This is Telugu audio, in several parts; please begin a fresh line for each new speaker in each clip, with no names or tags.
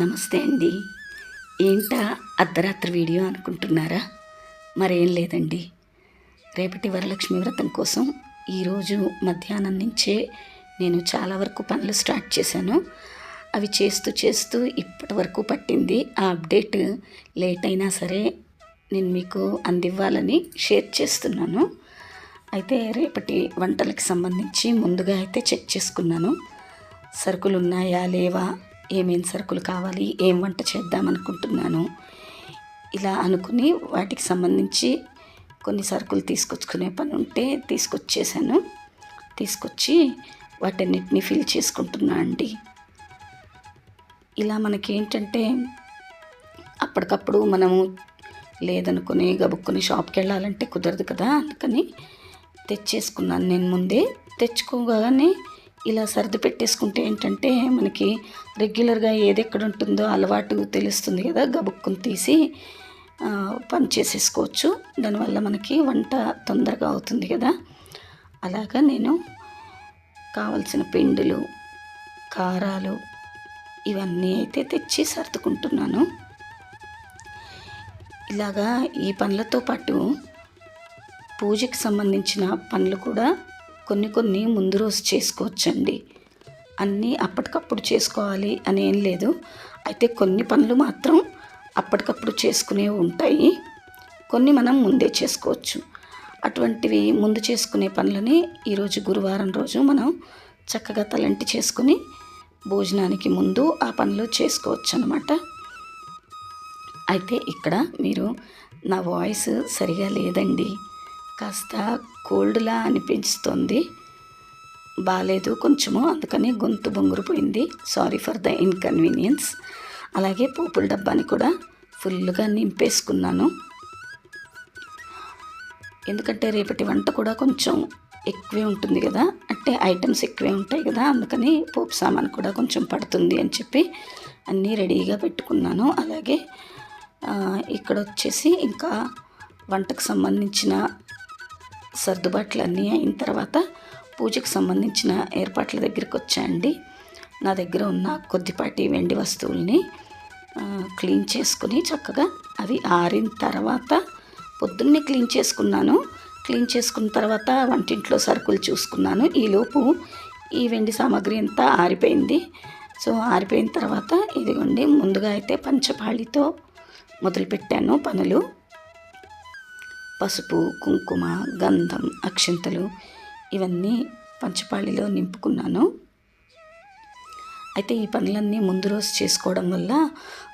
నమస్తే అండి. ఏంటా అర్ధరాత్రి వీడియో అనుకుంటున్నారా? మరేం లేదండి. రేపటి వరలక్ష్మి వ్రతం కోసం ఈరోజు మధ్యాహ్నం నుంచే నేను చాలా వరకు పనులు స్టార్ట్ చేశాను. అవి చేస్తూ చేస్తూ ఇప్పటి వరకు పట్టింది. ఆ అప్డేట్ లేట్ అయినా సరే నేను మీకు అందివ్వాలని షేర్ చేస్తున్నాను. అయితే రేపటి వంటలకు సంబంధించి ముందుగా అయితే చెక్ చేసుకున్నాను. సరుకులు ఉన్నాయా లేవా ఏమేం సరుకులు కావాలి ఏం వంట చేద్దాం అనుకుంటున్నాను. ఇలా అనుకుని వాటికి సంబంధించి కొన్ని సరుకులు తీసుకొచ్చుకునే పని ఉంటే తీసుకొచ్చేసాను. తీసుకొచ్చి వాటన్నిటిని ఫిల్ చేసుకుంటున్నా అండి. ఇలా మనకి ఏంటంటే అప్పటికప్పుడు మనము లేదనుకుని గబుక్కుని షాప్కి వెళ్ళాలంటే కుదరదు కదా అందుకని తెచ్చేసుకున్నాను నేను ముందే. తెచ్చుకోగానే ఇలా సర్ది పెట్టేసుకుంటే ఏంటంటే మనకి రెగ్యులర్గా ఏది ఎక్కడ ఉంటుందో అలవాటు తెలుస్తుంది కదా గబుక్కుని తీసి పని చేసేసుకోవచ్చు. దానివల్ల మనకి వంట తొందరగా అవుతుంది కదా. అలాగా నేను కావలసిన పిండులు కారాలు ఇవన్నీ అయితే తెచ్చి సర్దుకుంటున్నాను. ఇలాగా ఈ పనులతో పాటు పూజకి సంబంధించిన పనులు కూడా కొన్ని కొన్ని ముందు రోజు చేసుకోవచ్చండి. అన్నీ అప్పటికప్పుడు చేసుకోవాలి అని ఏం లేదు. అయితే కొన్ని పనులు మాత్రం అప్పటికప్పుడు చేసుకునేవి ఉంటాయి. కొన్ని మనం ముందే చేసుకోవచ్చు. అటువంటివి ముందు చేసుకునే పనులని ఈరోజు గురువారం రోజు మనం చక్కగా తలంటి చేసుకుని భోజనానికి ముందు ఆ పనులు చేసుకోవచ్చు అనమాట అయితే ఇక్కడ మీరు నా వాయిస్ సరిగా లేదండి. కాస్త కోల్డ్లా అనిపిస్తుంది. బాగాలేదు కొంచెము అందుకని గొంతు బొంగురుపోయింది సారీ ఫర్ ద ఇన్కన్వీనియన్స్ అలాగే పోపుల డబ్బాని కూడా ఫుల్గా నింపేసుకున్నాను. ఎందుకంటే రేపటి వంట కూడా కొంచెం ఎక్కువే ఉంటుంది కదా. అంటే ఐటమ్స్ ఎక్కువే ఉంటాయి కదా. అందుకని పోపు సామాన్ కూడా కొంచెం పడుతుంది అని చెప్పి అన్నీ రెడీగా పెట్టుకున్నాను. అలాగే ఇక్కడ వచ్చేసి ఇంకా వంటకు సంబంధించిన సర్దుబాట్లు అన్నీ అయిన తర్వాత పూజకు సంబంధించిన ఏర్పాట్ల దగ్గరికి వచ్చాయండి నా దగ్గర ఉన్న కొద్దిపాటి వెండి వస్తువుల్ని క్లీన్ చేసుకుని చక్కగా అవి ఆరిన తర్వాత పొద్దున్నే క్లీన్ చేసుకున్నాను. క్లీన్ చేసుకున్న తర్వాత వంటింట్లో సరుకులు చూసుకున్నాను. ఈలోపు ఈ వెండి సామాగ్రి అంతా ఆరిపోయింది. సో ఆరిపోయిన తర్వాత ఇదిగోండి ముందుగా అయితే పంచపాళితో మొదలుపెట్టాను పనులు. పసుపు కుంకుమ గంధం అక్షింతలు ఇవన్నీ పంచపాళిలో నింపుకున్నాను. అయితే ఈ పనులన్నీ ముందు రోజు చేసుకోవడం వల్ల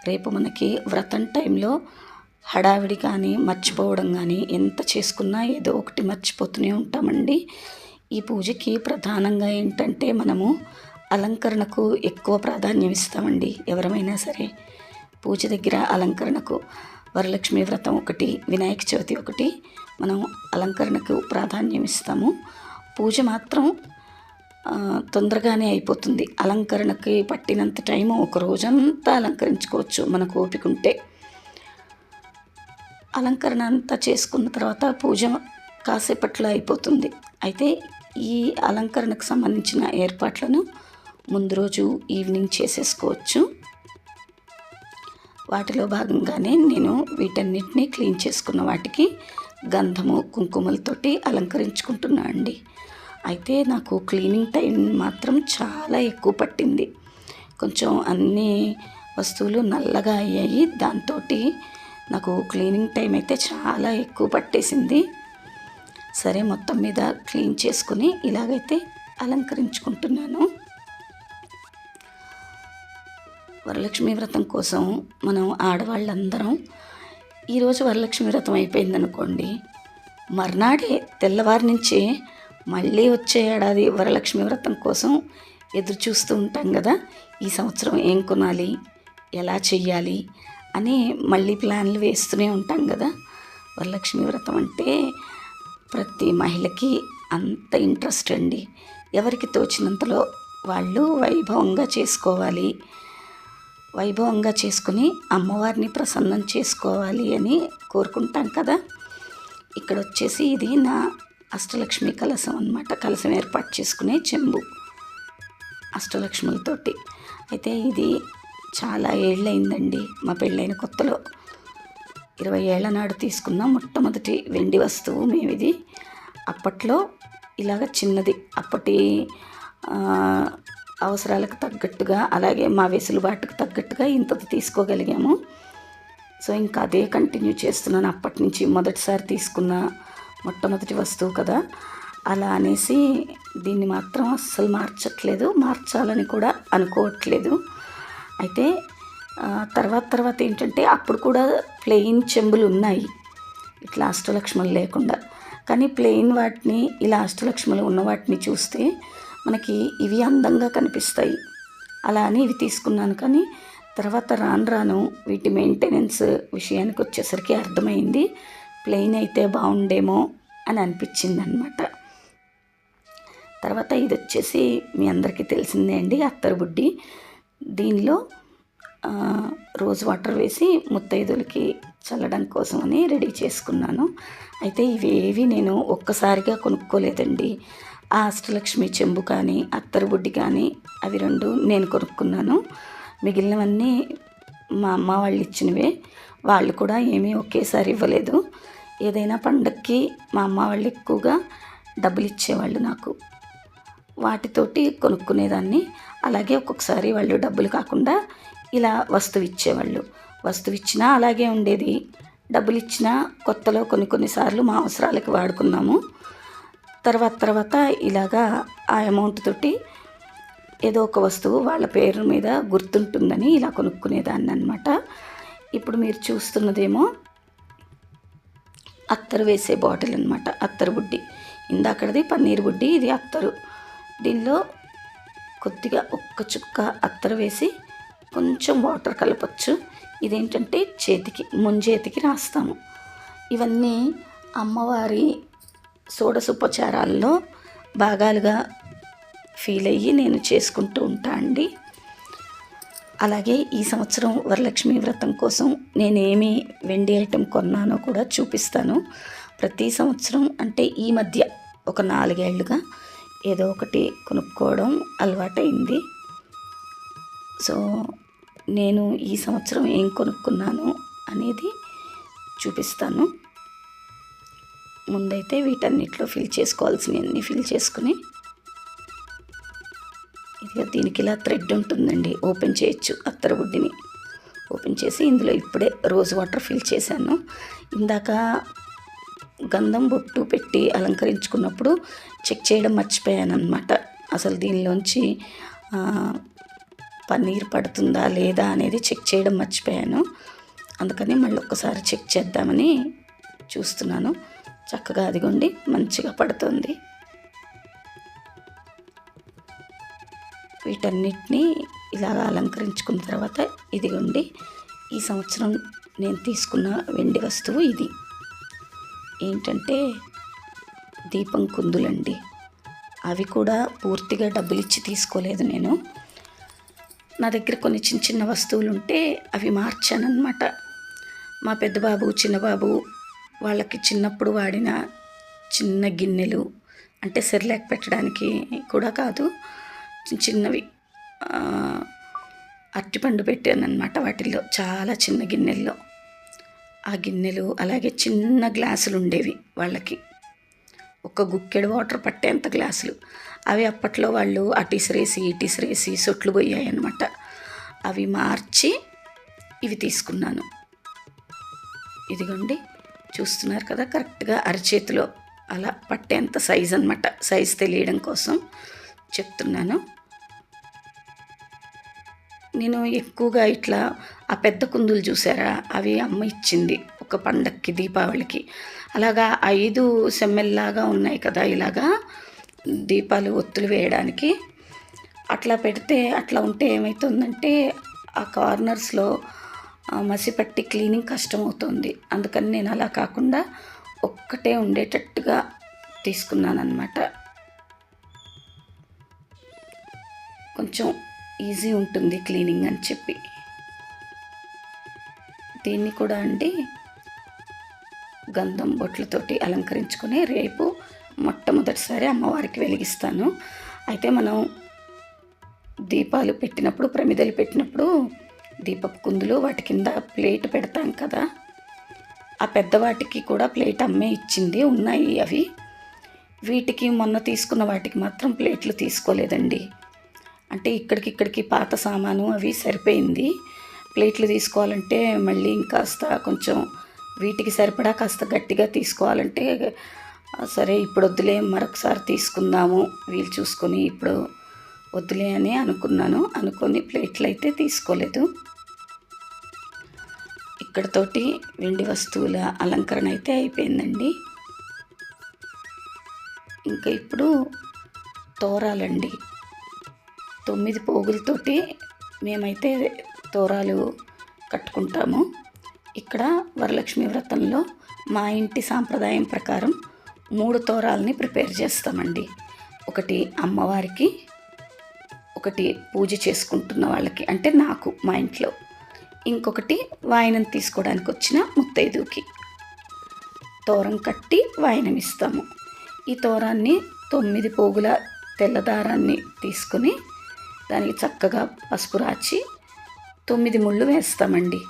రేపు మనకి వ్రతం టైంలో హడావిడి కానీ మర్చిపోవడం కానీ ఎంత చేసుకున్నా ఏదో ఒకటి మర్చిపోతూనే ఉంటామండి. ఈ పూజకి ప్రధానంగా ఏంటంటే మనము అలంకరణకు ఎక్కువ ప్రాధాన్యం ఇస్తామండి ఎవరమైనా సరే. పూజ దగ్గర అలంకరణకు వరలక్ష్మి వ్రతం ఒకటి వినాయక చవితి ఒకటి మనం అలంకరణకు ప్రాధాన్యం ఇస్తాము. పూజ మాత్రం తొందరగానే అయిపోతుంది. అలంకరణకి పట్టినంత టైం ఒక రోజంతా అలంకరించుకోవచ్చు మనకు ఓపిక ఉంటే. అలంకరణ అంతా చేసుకున్న తర్వాత పూజ కాసేపట్లో అయిపోతుంది. అయితే ఈ అలంకరణకు సంబంధించిన ఏర్పాట్లను ముందు రోజు ఈవినింగ్ చేసేసుకోవచ్చు. వాటిలో భాగంగానే నేను వీటన్నిటిని క్లీన్ చేసుకున్న వాటికి గంధము కుంకుమలతోటి అలంకరించుకుంటున్నా అండి. అయితే నాకు క్లీనింగ్ టైం మాత్రం చాలా ఎక్కువ పట్టింది. కొంచెం అన్ని వస్తువులు నల్లగా అయ్యాయి. దాంతో నాకు క్లీనింగ్ టైం అయితే చాలా ఎక్కువ పట్టేసింది. సరే మొత్తం మీద క్లీన్ చేసుకుని ఇలాగైతే అలంకరించుకుంటున్నాను. వరలక్ష్మి వ్రతం కోసం మనం ఆడవాళ్ళందరం ఈరోజు వరలక్ష్మి వ్రతం అయిపోయిందనుకోండి మర్నాడే తెల్లవారి నుంచి మళ్ళీ వచ్చే ఏడాది వరలక్ష్మి వ్రతం కోసం ఎదురు చూస్తూ ఉంటాం కదా ఈ సంవత్సరం ఏం కొనాలి ఎలా చెయ్యాలి అని మళ్ళీ ప్లాన్లు వేస్తూనే ఉంటాం కదా. వరలక్ష్మి వ్రతం అంటే ప్రతి మహిళకి అంత ఇంట్రెస్ట్ అండి. ఎవరికి తోచినంతలో వాళ్ళు వైభవంగా చేసుకోవాలి. వైభవంగా చేసుకుని అమ్మవారిని ప్రసన్నం చేసుకోవాలి అని కోరుకుంటాం కదా. ఇక్కడ వచ్చేసి ఇది నా అష్టలక్ష్మి కలసం అన్నమాట. కలసం ఏర్పాటు చేసుకునే చెంబు అష్టలక్ష్ములతోటి. అయితే ఇది చాలా ఏళ్ళైందండి మా పెళ్ళైన కొత్తలో. ఇరవై ఏళ్ళ నాడు తీసుకున్న మొట్టమొదటి వెండి వస్తువు మేము ఇది అప్పట్లో ఇలాగ చిన్నది. అప్పటి అవసరాలకు తగ్గట్టుగా అలాగే మా వెసులుబాటుకు తగ్గట్టుగా ఇంతది తీసుకోగలిగాము. సో ఇంకా అదే కంటిన్యూ చేస్తున్నాను. అప్పటి నుంచి మొదటిసారి తీసుకున్న మొట్టమొదటి వస్తువు కదా. అలా అనేసి దీన్ని మాత్రం అస్సలు మార్చట్లేదు. మార్చాలని కూడా అనుకోవట్లేదు. అయితే తర్వాత తర్వాత ఏంటంటే అప్పుడు కూడా ప్లెయిన్ చెంబులు ఉన్నాయి. ఇట్లా అష్టలక్ష్మలు లేకుండా. కానీ ప్లెయిన్ వాటిని ఇలా అష్టలక్ష్మలు ఉన్న వాటిని చూస్తే మనకి ఇవి అందంగా కనిపిస్తాయి. అలా అని ఇవి తీసుకున్నాను. కానీ తర్వాత రాను రాను వీటి మెయింటెనెన్స్ విషయానికి వచ్చేసరికి అర్థమైంది. ప్లెయిన్ అయితే బాగుండేమో అని అనిపించింది అనమాట తర్వాత ఇది వచ్చేసి మీ అందరికీ తెలిసిందే అండి అత్తరు బుడ్డి దీనిలో రోజు రోజ్ వాటర్ వేసి ముత్తైదులకి చల్లడం కోసమని రెడీ చేసుకున్నాను. అయితే ఇవేవి నేను ఒక్కసారిగా కొనుక్కోలేదండి. ఆ అష్టలక్ష్మి చెంబు కానీ అత్తరుబుడ్డి కానీ అవి రెండు నేను కొనుక్కున్నాను. మిగిలినవన్నీ మా అమ్మ వాళ్ళు ఇచ్చినవే. వాళ్ళు కూడా ఏమీ ఒకేసారి ఇవ్వలేదు. ఏదైనా పండక్కి మా అమ్మ వాళ్ళు ఎక్కువగా డబ్బులు ఇచ్చేవాళ్ళు నాకు. వాటితోటి కొనుక్కునేదాన్ని. అలాగే ఒక్కొక్కసారి వాళ్ళు డబ్బులు కాకుండా ఇలా వస్తువు ఇచ్చేవాళ్ళు. వస్తువు ఇచ్చినా అలాగే ఉండేది. డబ్బులు ఇచ్చినా కొత్తలో కొన్ని కొన్నిసార్లు మా అవసరాలకి వాడుకున్నాము. తర్వాత తర్వాత ఇలాగా ఆ అమౌంట్ తోటి ఏదో ఒక వస్తువు వాళ్ళ పేరు మీద గుర్తుంటుందని ఇలా కొనుక్కునేదాన్ని అనమాట ఇప్పుడు మీరు చూస్తున్నదేమో అత్తరు వేసే బాటిల్ అనమాట అత్తరు బుడ్డి. ఇందాకడది పన్నీర్ బుడ్డి ఇది అత్తరు. దీనిలో కొద్దిగా ఒక్క చుక్క అత్తరు వేసి కొంచెం వాటర్ కలపచ్చు. ఇదేంటంటే చేతికి ముంజేతికి రాస్తాము. ఇవన్నీ అమ్మవారి షోడశోపచారాల్లో భాగాలుగా ఫీల్ అయ్యి నేను చేసుకుంటూ ఉంటా అండి. అలాగే ఈ సంవత్సరం వరలక్ష్మి వ్రతం కోసం నేనేమి వెండి ఐటెం కొన్నానో కూడా చూపిస్తాను. ప్రతి సంవత్సరం అంటే ఈ మధ్య ఒక నాలుగేళ్ళుగా ఏదో ఒకటి కొనుక్కోవడం అలవాటైంది. సో నేను ఈ సంవత్సరం ఏం కొనుక్కున్నాను అనేది చూపిస్తాను. ముందైతే వీటన్నిటిలో ఫిల్ చేసుకోవాల్సినవన్నీ ఫిల్ చేసుకుని ఇదిగో దీనికి ఇలా థ్రెడ్ ఉంటుందండి. ఓపెన్ చేయొచ్చు అత్తరబుడ్డిని ఓపెన్ చేసి ఇందులో ఇప్పుడే రోజ్ వాటర్ ఫిల్ చేశాను. ఇందాక గంధం బొట్టు పెట్టి అలంకరించుకున్నప్పుడు చెక్ చేయడం మర్చిపోయాను అనమాట అసలు దీనిలోంచి పన్నీర్ పడుతుందా లేదా అనేది చెక్ చేయడం మర్చిపోయాను. అందుకని మళ్ళీ ఒక్కసారి చెక్ చేద్దామని చూస్తున్నాను. చక్కగా అదిగోండి మంచిగా పడుతుంది. వీటన్నిటిని ఇలాగ అలంకరించుకున్న తర్వాత ఇదిగోండి ఈ సంవత్సరం నేను తీసుకున్న వెండి వస్తువు ఇది. ఏంటంటే దీపం కుందులండి. అవి కూడా పూర్తిగా డబ్బులు ఇచ్చి తీసుకోలేదు నేను. నా దగ్గర కొన్ని చిన్న చిన్న వస్తువులు ఉంటే అవి మార్చానన్నమాట. మా పెద్ద బాబు చిన్నబాబు వాళ్ళకి చిన్నప్పుడు వాడిన చిన్న గిన్నెలు అంటే సెర్లాక్ పెట్టడానికి కూడా కాదు చిన్నవి అరటిపండు పెట్టానమాట వాటిల్లో చాలా చిన్న గిన్నెల్లో. ఆ గిన్నెలు అలాగే చిన్న గ్లాసులు ఉండేవి వాళ్ళకి. ఒక గుక్కెడు వాటర్ పట్టేంత గ్లాసులు. అవి అప్పట్లో వాళ్ళు అటిసిరేసి ఇసిరేసి సొట్లు పోయాయన్నమాట. అవి మార్చి ఇవి తీసుకున్నాను. ఇదిగోండి. చూస్తున్నారు కదా కరెక్ట్గా అరచేతిలో అలా పట్టేంత సైజ్ అనమాట సైజ్ తెలియడం కోసం చెప్తున్నాను. నేను ఎక్కువగా ఇట్లా ఆ పెద్ద కుందులు చూసారా? అవి అమ్మ ఇచ్చింది ఒక పండక్కి దీపావళికి. అలాగా ఐదు సెమ్మెల్లాగా ఉన్నాయి కదా ఇలాగా దీపాలు ఒత్తులు వేయడానికి. అట్లా పెడితే అట్లా ఉంటే ఏమవుతుందంటే ఆ కార్నర్స్లో మసిపట్టి క్లీనింగ్ కష్టం అవుతుంది అందుకని నేను అలా కాకుండా ఒక్కటే ఉండేటట్టుగా తీసుకున్నాను అనమాట కొంచెం ఈజీ ఉంటుంది క్లీనింగ్ అని చెప్పి. దీన్ని కూడా అండి గంధం బొట్లతోటి అలంకరించుకొని రేపు మొట్టమొదటిసారి అమ్మవారికి వెలిగిస్తాను. అయితే మనం దీపాలు పెట్టినప్పుడు ప్రమిదలు పెట్టినప్పుడు దీపపు కుందులు వాటి కింద ప్లేట్ పెడతాం కదా. ఆ పెద్దవాటికి కూడా ప్లేట్ అమ్మే ఇచ్చింది. ఉన్నాయి అవి. వీటికి మొన్న తీసుకున్న వాటికి మాత్రం ప్లేట్లు తీసుకోలేదండి. అంటే ఇక్కడికి ఇక్కడికి పాత సామాను అవి సరిపోయింది. ప్లేట్లు తీసుకోవాలంటే మళ్ళీ ఇంకాస్త కొంచెం వీటికి సరిపడా కాస్త గట్టిగా తీసుకోవాలంటే సరే ఇప్పుడు వద్దులే మరొకసారి తీసుకుందాము. వీలు చూసుకొని ఇప్పుడు వద్దులే అని అనుకున్నాను. అనుకొని ప్లేట్లు అయితే తీసుకోలేదు. ఇక్కడతోటి వెండి వస్తువుల అలంకరణ అయితే అయిపోయిందండి. ఇంకా ఇప్పుడు తోరాలండి. తొమ్మిది పోగులతోటి మేమైతే తోరాలు కట్టుకుంటాము. ఇక్కడ వరలక్ష్మి వ్రతంలో మా ఇంటి సాంప్రదాయం ప్రకారం మూడు తోరాలని ప్రిపేర్ చేస్తామండి. ఒకటి అమ్మవారికి ఒకటి పూజ చేసుకుంటున్న వాళ్ళకి అంటే నాకు మా ఇంట్లో. ఇంకొకటి వాయనం తీసుకోవడానికి వచ్చిన ముత్తైదుకి తోరం కట్టి వాయనం ఇస్తాము. ఈ తోరాన్ని తొమ్మిది పోగుల తెల్లదారాన్ని తీసుకుని దానికి చక్కగా పసుపు రాచి తొమ్మిది ముళ్ళు వేస్తామండి.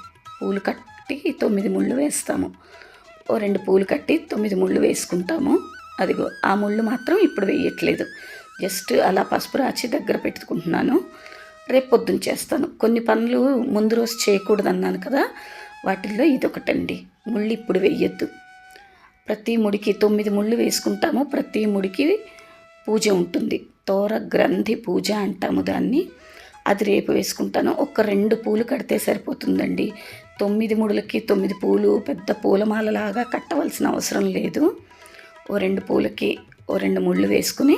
పూలు కట్టి తొమ్మిది ముళ్ళు వేస్తాము. ఓ రెండు పూలు కట్టి తొమ్మిది ముళ్ళు వేసుకుంటాము. అదిగో ఆ ముళ్ళు మాత్రం ఇప్పుడు వేయట్లేదు. జస్ట్ అలా పసుపు రాచి దగ్గర పెట్టుకుంటున్నాను. రేపు పొద్దున్న చేస్తాను. కొన్ని పనులు ముందు రోజు చేయకూడదు అన్నాను కదా వాటిల్లో ఇదొకటండి. ముళ్ళు ఇప్పుడు వేయొద్దు. ప్రతి ముడికి తొమ్మిది ముళ్ళు వేసుకుంటాము. ప్రతి ముడికి పూజ ఉంటుంది. తోర గ్రంథి పూజ అంటాము దాన్ని. అది రేపు వేసుకుంటాను. ఒక రెండు పూలు కడితే సరిపోతుందండి. తొమ్మిది ముడులకి తొమ్మిది పూలు పెద్ద పూలమాలలాగా కట్టవలసిన అవసరం లేదు. ఓ రెండు పూలకి ఓ రెండు ముళ్ళు వేసుకుని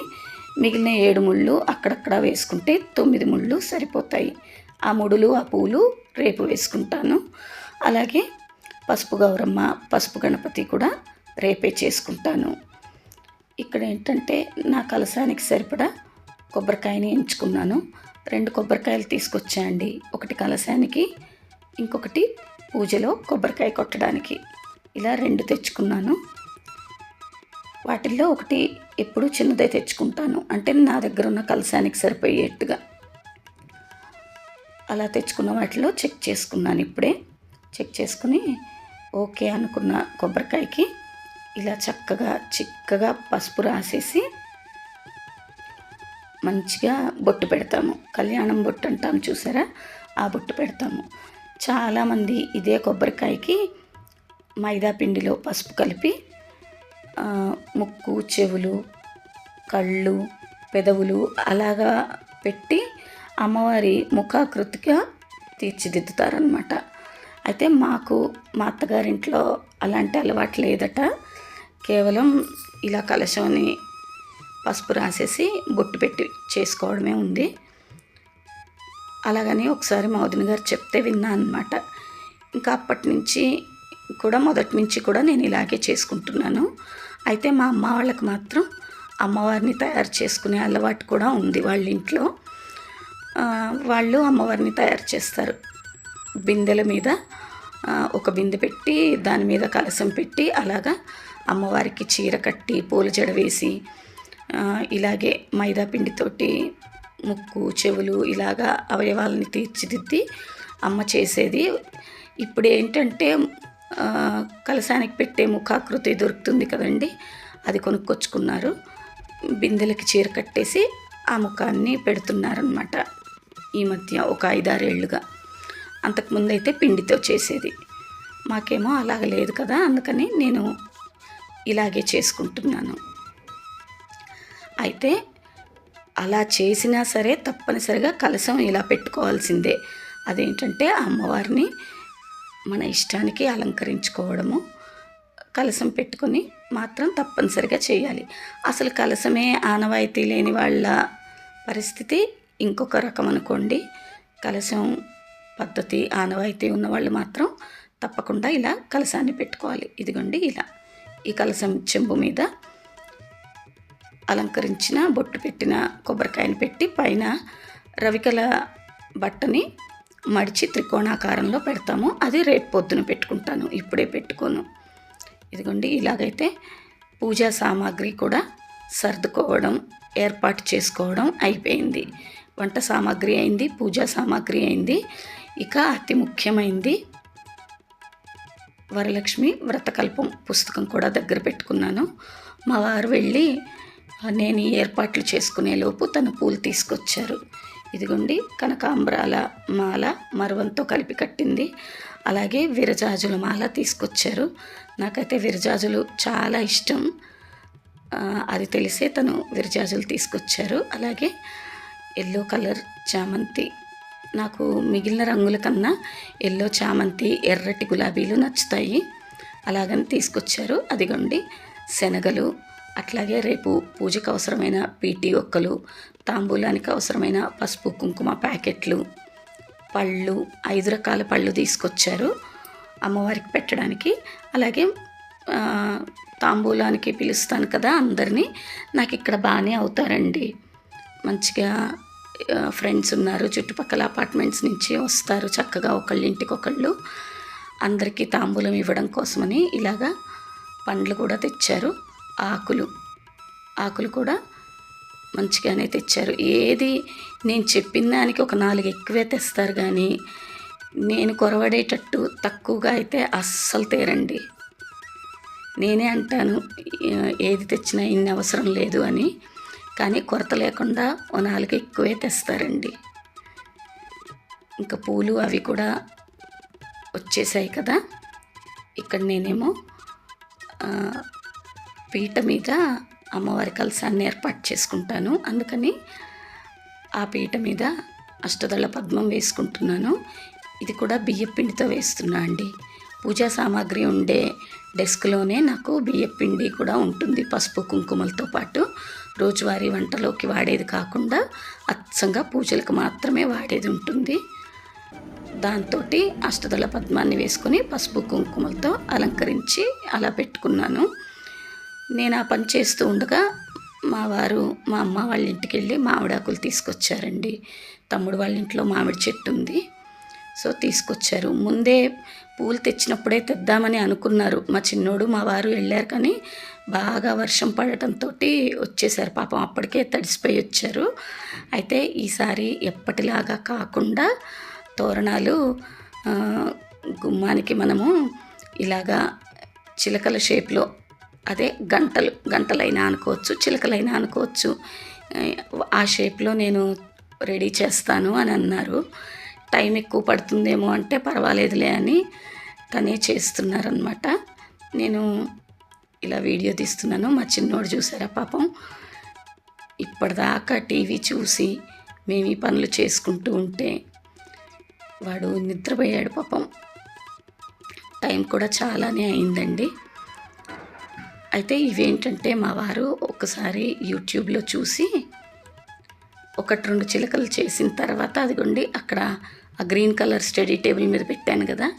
మిగిలిన ఏడు ముళ్ళు అక్కడక్కడ వేసుకుంటే తొమ్మిది ముళ్ళు సరిపోతాయి. ఆ ముడులు ఆ పూలు రేపు వేసుకుంటాను. అలాగే పసుపు గౌరమ్మ పసుపు గణపతి కూడా రేపే చేసుకుంటాను. ఇక్కడ ఏంటంటే నా కలసానికి సరిపడా కొబ్బరికాయని ఎంచుకున్నాను. రెండు కొబ్బరికాయలు తీసుకొచ్చాయండి ఒకటి కలసానికి ఇంకొకటి పూజలో కొబ్బరికాయ కొట్టడానికి. ఇలా రెండు తెచ్చుకున్నాను. వాటిల్లో ఒకటి ఎప్పుడు చిన్నదే తెచ్చుకుంటాను. అంటే నా దగ్గర ఉన్న కలసానికి సరిపోయేట్టుగా. అలా తెచ్చుకున్న వాటిలో చెక్ చేసుకున్నాను ఇప్పుడే. చెక్ చేసుకుని ఓకే అనుకున్న కొబ్బరికాయకి ఇలా చక్కగా చిక్కగా పసుపు రాసేసి మంచిగా బొట్టు పెడతాము. కళ్యాణం బొట్టు అంటాము చూసారా? ఆ బొట్టు పెడతాము. చాలామంది ఇదే కొబ్బరికాయకి మైదా పిండిలో పసుపు కలిపి ముక్కు చెవులు కళ్ళు పెదవులు అలాగా పెట్టి అమ్మవారి ముఖాకృతిగా తీర్చిదిద్దుతారనమాట అయితే మాకు మా అత్తగారింట్లో అలాంటి అలవాటు లేదట. కేవలం ఇలా కలశంని పసుపు రాసేసి బొట్టు పెట్టి చేసుకోవడమే ఉంది. అలాగని ఒకసారి మా గారు చెప్తే విన్నా అనమాట ఇంకా అప్పటి నుంచి కూడా మొదటి నుంచి కూడా నేను ఇలాగే చేసుకుంటున్నాను. అయితే మా అమ్మ వాళ్ళకి మాత్రం అమ్మవారిని తయారు చేసుకునే అలవాటు కూడా ఉంది వాళ్ళ ఇంట్లో. వాళ్ళు అమ్మవారిని తయారు చేస్తారు. బిందెల మీద ఒక బిందె పెట్టి దాని మీద కలసం పెట్టి అలాగా అమ్మవారికి చీర కట్టి పూల జడ వేసి ఇలాగే మైదా పిండితోటి ముక్కు చెవులు ఇలాగా అవయవాలని తీర్చిదిద్ది అమ్మ చేసేది. ఇప్పుడు ఏంటంటే కలసానికి పెట్టే ముఖాకృతి దొరుకుతుంది కదండి. అది కొనుక్కొచ్చుకున్నారు. బిందెలకి చీర కట్టేసి ఆ ముఖాన్ని పెడుతున్నారనమాట ఈ మధ్య ఒక ఐదారేళ్ళుగా. అంతకుముందు అయితే పిండితో చేసేది. మాకేమో అలాగ లేదు కదా అందుకని నేను ఇలాగే చేసుకుంటున్నాను. అయితే అలా చేసినా సరే తప్పనిసరిగా కలసం ఇలా పెట్టుకోవాల్సిందే. అదేంటంటే ఆ అమ్మవారిని మన ఇష్టానికి అలంకరించుకోవడము కలసం పెట్టుకొని మాత్రం తప్పనిసరిగా చేయాలి. అసలు కలసమే ఆనవాయితీ లేని వాళ్ళ పరిస్థితి. ఇంకొక రకం అనుకోండి కలసం పద్ధతి ఆనవాయితీ ఉన్న వాళ్ళు మాత్రం తప్పకుండా ఇలా కలసాన్ని పెట్టుకోవాలి. ఇదిగోండి ఇలా. ఈ కలసం చెంబు మీద అలంకరించిన బొట్టు పెట్టిన కొబ్బరికాయని పెట్టి పైన రవికల బట్టని మడిచి త్రికోణాకారంలో పెడతాము. అది రేపు పొద్దున పెట్టుకుంటాను. ఇప్పుడే పెట్టుకోను. ఇదిగోండి ఇలాగైతే పూజా సామాగ్రి కూడా సర్దుకోవడం ఏర్పాటు చేసుకోవడం అయిపోయింది. వంట సామాగ్రి అయింది పూజా సామాగ్రి అయింది. ఇక అతి ముఖ్యమైంది వరలక్ష్మి వ్రతకల్పం పుస్తకం కూడా దగ్గర పెట్టుకున్నాను. మా వారు వెళ్ళి నేను ఏర్పాట్లు చేసుకునేలోపు తన పూలు తీసుకొచ్చారు. ఇదిగోండి కనకాంబరాల మాల మరువంతో కలిపి కట్టింది. అలాగే విరజాజుల మాల తీసుకొచ్చారు. నాకైతే విరజాజులు చాలా ఇష్టం. అది తెలిసే తను విరజాజులు తీసుకొచ్చారు. అలాగే ఎల్లో కలర్ చామంతి. నాకు మిగిలిన రంగుల కన్నా ఎల్లో చామంతి ఎర్రటి గులాబీలు నచ్చుతాయి. అలాగని తీసుకొచ్చారు. అదిగోండి శనగలు అట్లాగే రేపు పూజకు అవసరమైన పీటీ ఒక్కలు తాంబూలానికి అవసరమైన పసుపు కుంకుమ ప్యాకెట్లు పళ్ళు ఐదు రకాల పళ్ళు తీసుకొచ్చారు అమ్మవారికి పెట్టడానికి. అలాగే తాంబూలానికి పిలుస్తాను కదా అందరినీ. నాకు ఇక్కడ బాగానే అవుతారండి. మంచిగా ఫ్రెండ్స్ ఉన్నారు చుట్టుపక్కల అపార్ట్మెంట్స్ నుంచి వస్తారు చక్కగా ఒకళ్ళ ఇంటికి ఒకళ్ళు. అందరికీ తాంబూలం ఇవ్వడం కోసమని ఇలాగా పండ్లు కూడా తెచ్చారు. ఆకులు ఆకులు కూడా మంచిగానే తెచ్చారు. ఏది నేను చెప్పిన దానికి ఒక నాలుగు ఎక్కువే తెస్తారు కానీ నేను కొరవడేటట్టు తక్కువగా అయితే అస్సలు తేరండి. నేనే అంటాను ఏది తెచ్చినా ఇన్ని అవసరం లేదు అని. కానీ కొరత లేకుండా ఓ నాలుగు ఎక్కువే తెస్తారండి. ఇంకా పూలు అవి కూడా వచ్చేసాయి కదా. ఇక్కడ నేనేమో పీట మీద అమ్మవారి కలశాన్ని ఏర్పాటు చేసుకుంటాను. అందుకని ఆ పీట మీద అష్టదళ పద్మం వేసుకుంటున్నాను. ఇది కూడా బియ్యపిండితో వేస్తున్నా అండి. పూజా సామాగ్రి ఉండే డెస్క్లోనే నాకు బియ్యపిండి కూడా ఉంటుంది పసుపు కుంకుమలతో పాటు. రోజువారీ వంటలోకి వాడేది కాకుండా అచ్చంగా పూజలకు మాత్రమే వాడేది ఉంటుంది. దాంతో అష్టదళ పద్మాన్ని వేసుకొని పసుపు కుంకుమలతో అలంకరించి అలా పెట్టుకున్నాను. నేను ఆ పని చేస్తూ ఉండగా మా వారు మా అమ్మ వాళ్ళ ఇంటికి వెళ్ళి మామిడాకులు తీసుకొచ్చారండి. తమ్ముడు వాళ్ళ ఇంట్లో మామిడి చెట్టు ఉంది. సో తీసుకొచ్చారు. ముందే పూలు తెచ్చినప్పుడే తెద్దామని అనుకున్నారు. మా చిన్నోడు మా వారు వెళ్ళారు కానీ బాగా వర్షం పడటంతో వచ్చేసారు. పాపం అప్పటికే తడిసిపోయి వచ్చారు. అయితే ఈసారి ఎప్పటిలాగా కాకుండా తోరణాలు గుమ్మానికి మనము ఇలాగా చిలకల షేప్లో అదే గంటలు గంటలైనా అనుకోవచ్చు చిలకలైనా అనుకోవచ్చు. ఆ షేప్లో నేను రెడీ చేస్తాను అని అన్నారు. టైం ఎక్కువ పడుతుందేమో అంటే పర్వాలేదులే అని తనే చేస్తున్నారనమాట నేను ఇలా వీడియో తీస్తున్నాను. మా చిన్నోడు చూసారా పాపం? ఇప్పటిదాకా టీవీ చూసి మేము ఈ పనులు చేసుకుంటూ ఉంటే వాడు నిద్రపోయాడు పాపం. టైం కూడా చాలానే అయిందండి. అయితే ఇవేంటంటే మా వారు ఒకసారి యూట్యూబ్లో చూసి ఒకటి రెండు చిలకలు చేసిన తర్వాత అదిగోండి అక్కడ ఆ గ్రీన్ కలర్ స్టడీ టేబుల్ మీద పెట్టాను కదా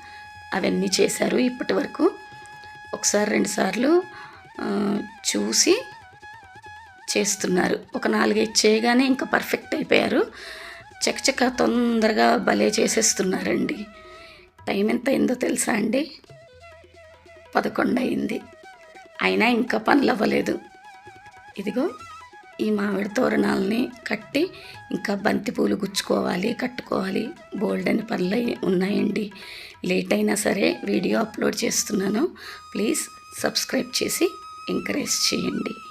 అవన్నీ చేశారు ఇప్పటి వరకు. ఒకసారి రెండుసార్లు చూసి చేస్తున్నారు. ఒక నాలుగైదు చేయగానే ఇంకా పర్ఫెక్ట్ అయిపోయారు. చకచక తొందరగా భలే చేసేస్తున్నారండి. టైం ఎంత అయిందో తెలుసా అండి? పదకొండు అయింది. అయినా ఇంకా పనులు అవ్వలేదు ఇదిగో ఈ మామిడి తోరణాలని కట్టి ఇంకా బంతి పూలు గుచ్చుకోవాలి కట్టుకోవాలి. బోల్డ్ అని పనులు ఉన్నాయండి. లేట్ అయినా సరే వీడియో అప్లోడ్ చేస్తున్నాను. ప్లీజ్ సబ్స్క్రైబ్ చేసి ఎంకరేజ్ చేయండి.